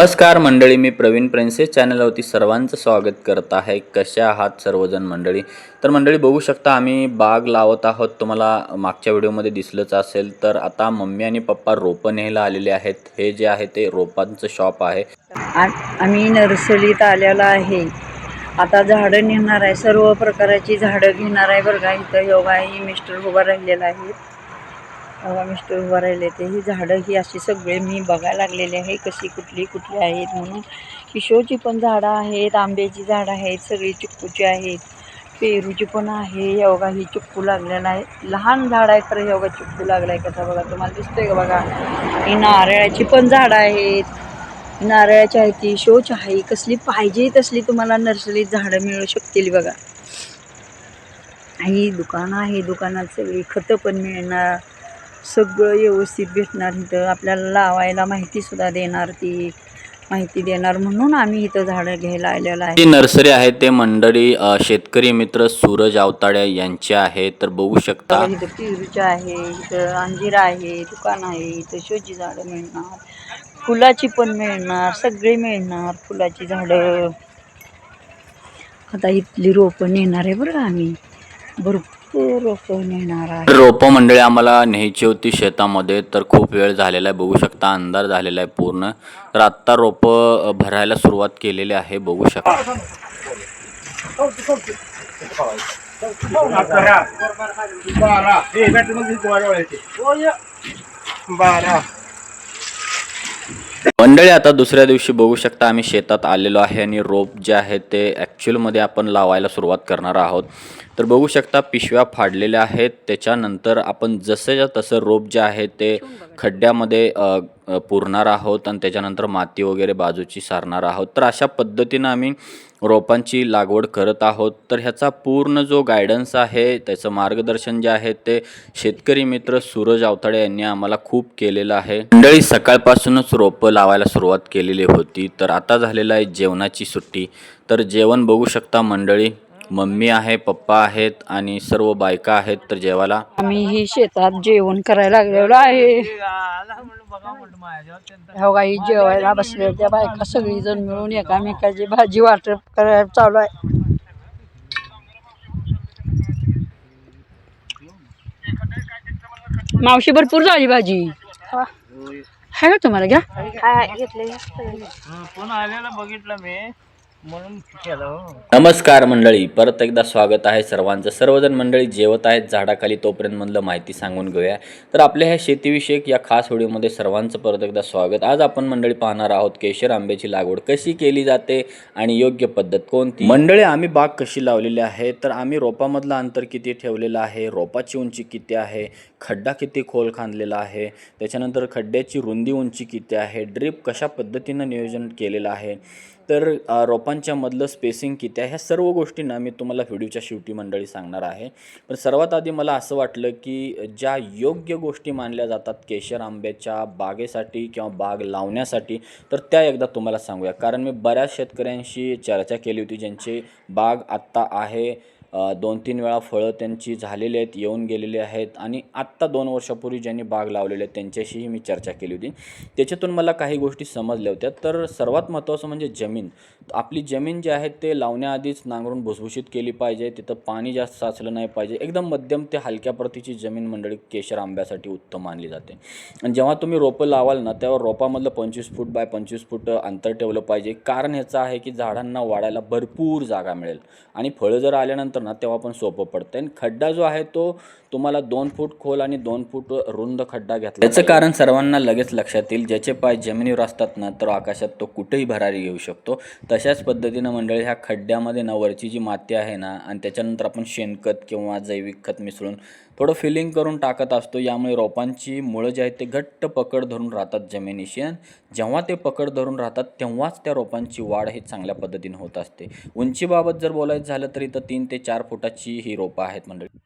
नमस्कार मंडळी मी प्रवीण प्रिन्सेस चॅनलवरती सर्वांचं स्वागत करत आहे. कशा आहात सर्वजण मंडळी? तर मंडळी बघू शकता आम्ही बाग लावत आहोत. तुम्हाला मागच्या व्हिडिओमध्ये दिसलंच असेल तर आता मम्मी आणि पप्पा रोपं न्यायला आलेले आहेत. हे जे आहे ते रोपांचं शॉप आहे. आम्ही नर्सरीत आलेला आहे. आता झाडं नेणार आहे. सर्व प्रकाराची झाडं घेणार आहे बरं का. इथं योगा मिस्टर उभा राहिलेला आहे मिस्टर उभारायला राहिले ते. ही झाडं ही अशी सगळे मी बघायला लागलेले आहे कशी कुठली कुठली आहेत म्हणून. किशोरची पण झाडं आहेत आंब्याची झाडं आहेत सगळी चिक्कूची आहेत. पेरूची पण आहे. योगा ही चिक्कू लागलेला आहे. लहान झाड आहे खरं योगा चिक्कू लागला आहे कसा बघा. तुम्हाला दिसतोय का बघा? ही नारळाची पण झाडं आहेत. नारळाची आहे ती शोच आहे. कसली पाहिजे तसली तुम्हाला नर्सरीत झाडं मिळू शकतील बघा. ही दुकानं आहे दुकानात सगळी खतं पण मिळणार. सगळं व्यवस्थित भेटणार इथं. आपल्याला लावायला माहितीसुद्धा देणार ती माहिती देणार म्हणून आम्ही इथं झाडं घ्यायला आलेलं आहे. जी नर्सरी आहे ते मंडळी अ, शेतकरी मित्र सूरज आवताड्या यांचे आहे तर बघू शकता. इथं पेरूच्या आहे इथं अंजीर आहे दुकान आहे इथं शोची झाडं मिळणार फुलाची पण मिळणार सगळी मिळणार फुलाची झाडं. आता इथली रोपं नेणार आहे बरं का आम्ही. भरपूर रोप मंडळी आम्हाला न्यायची होती शेतामध्ये तर खूप वेळ झालेला आहे बघू शकता अंधार झालेला आहे पूर्ण. तर आत्ता रोपं भरायला सुरुवात केलेली आहे बघू शकता. बारा मंडळी आता दुसऱ्या दिवशी बघू शकता आम्ही शेतात आलेलो आहे आणि रोप जे आहे ते ॲक्च्युअलमध्ये आपण लावायला सुरुवात करणार आहोत. तर बघू शकता पिशव्या फाडलेल्या आहेत. त्याच्यानंतर आपण जसंच्या तसं रोप जे आहे ते खड्ड्यामध्ये पुरणार आहोत आणि त्याच्यानंतर माती वगैरे बाजूची सारणार आहोत. तर अशा पद्धतीनं आम्ही रोपांची लागवड करत आहोत. तर ह्याचा पूर्ण जो गायडन्स आहे त्याचं मार्गदर्शन जे आहे ते शेतकरी मित्र सूरज आवताडे यांनी आम्हाला खूप केलेलं आहे. मंडळी सकाळपासूनच रोपं लावायला सुरुवात केलेली होती. तर आता झालेलं आहे जेवणाची सुट्टी. तर जेवण बघू शकता मंडळी मम्मी आहे पप्पा आहेत आणि सर्व बायका आहेत तर जेवायला. आम्ही ही शेतात जेवण करायला लागलेलो आहे. हो काही जेवायला बसले त्या बायका सगळीजण मिळून एकामेकाची भाजी वाटप करायला चालू आहे. मावशी भरपूर झाली भाजी. आहे का तुम्हाला घ्या. फोन आलेला बघितलं मी. हो. नमस्कार मंडळी परत एकदा स्वागत आहे सर्वांचं. सर्वजण मंडळी जेवत आहेत झाडाखाली तोपर्यंत म्हणलं माहिती सांगून घेऊया. तर आपल्या ह्या शेतीविषयक या खास व्हिडिओमध्ये सर्वांचं परत एकदा स्वागत. आज आपण मंडळी पाहणार आहोत केशर आंब्याची लागवड कशी केली जाते आणि योग्य पद्धत कोणती? मंडळी आम्ही बाग कशी लावलेली आहे? तर आम्ही रोपामधलं अंतर किती ठेवलेलं आहे? रोपाची उंची किती आहे? खड्डा किती खोल खांदलेला आहे? त्याच्यानंतर खड्ड्याची रुंदी उंची किती आहे? ड्रीप कशा पद्धतीनं नियोजन केलेलं आहे? तर रोपांच्या मधलं स्पेसिंग किती आहे? ह्या सर्व गोष्टींना मी तुम्हाला व्हिडिओच्या शेवटी मंडळी सांगणार आहे. पण सर्वात आधी मला असं वाटलं की ज्या योग्य गोष्टी मानल्या जातात केशर आंब्याच्या बागेसाठी किंवा बाग लावण्यासाठी तर त्या एकदा तुम्हाला सांगूया. कारण मी बऱ्याच शेतकऱ्यांशी चर्चा केली होती ज्यांची बाग आत्ता आहे. दोन तीन वेळा फळं त्यांची झालेली आहेत येऊन गेलेली आहेत आणि आत्ता दोन वर्षापूर्वी ज्यांनी बाग लावलेले आहेत त्यांच्याशीही मी चर्चा केली होती. त्याच्यातून मला काही गोष्टी समजल्या होत्या. तर सर्वात महत्त्वाचं म्हणजे जमीन. आपली जमीन जी आहे ते लावण्याआधीच नांगरून भुसभुशीत केली पाहिजे तिथं पाणी जास्त साचलं नाही पाहिजे. एकदम मध्यम ते हलक्या प्रतीची जमीन मंडळी केशर आंब्यासाठी उत्तम मानली जाते. आणि जेव्हा तुम्ही रोपं लावाल ना तेव्हा रोपामधलं पंचवीस फूट बाय पंचवीस फूट अंतर ठेवलं पाहिजे. कारण ह्याचं आहे की झाडांना वाढायला भरपूर जागा मिळेल. आणि फळं जर आल्यानंतर ना तेव्हा पण सोपं पडतं आणि खड्डा जो आहे तो तुम्हाला दोन फूट खोल आणि दोन फूट रुंद खड्डा घेतला याचं कारण सर्वांना लगेच लक्षात येईल ज्याचे पाय जमिनीवर असतात ना तर आकाशात तो कुठेही भरारी घेऊ शकतो. तशाच पद्धतीनं मंडळी ह्या खड्ड्यामध्ये ना वरची जी माती आहे ना आणि त्याच्यानंतर आपण शेणखत किंवा जैविक खत मिसळून थोडं फिलिंग करून टाकत असतो. यामुळे रोपांची मुळं जे आहेत ते घट्ट पकड धरून राहतात जमिनीशी. आणि जेव्हा ते पकड धरून राहतात तेव्हाच त्या रोपांची वाढ ही चांगल्या पद्धतीने होत असते. उंचीबाबत जर बोलायचं झालं तर इथं तीन ते चार फुटाची ही रोपं आहेत मंडळी.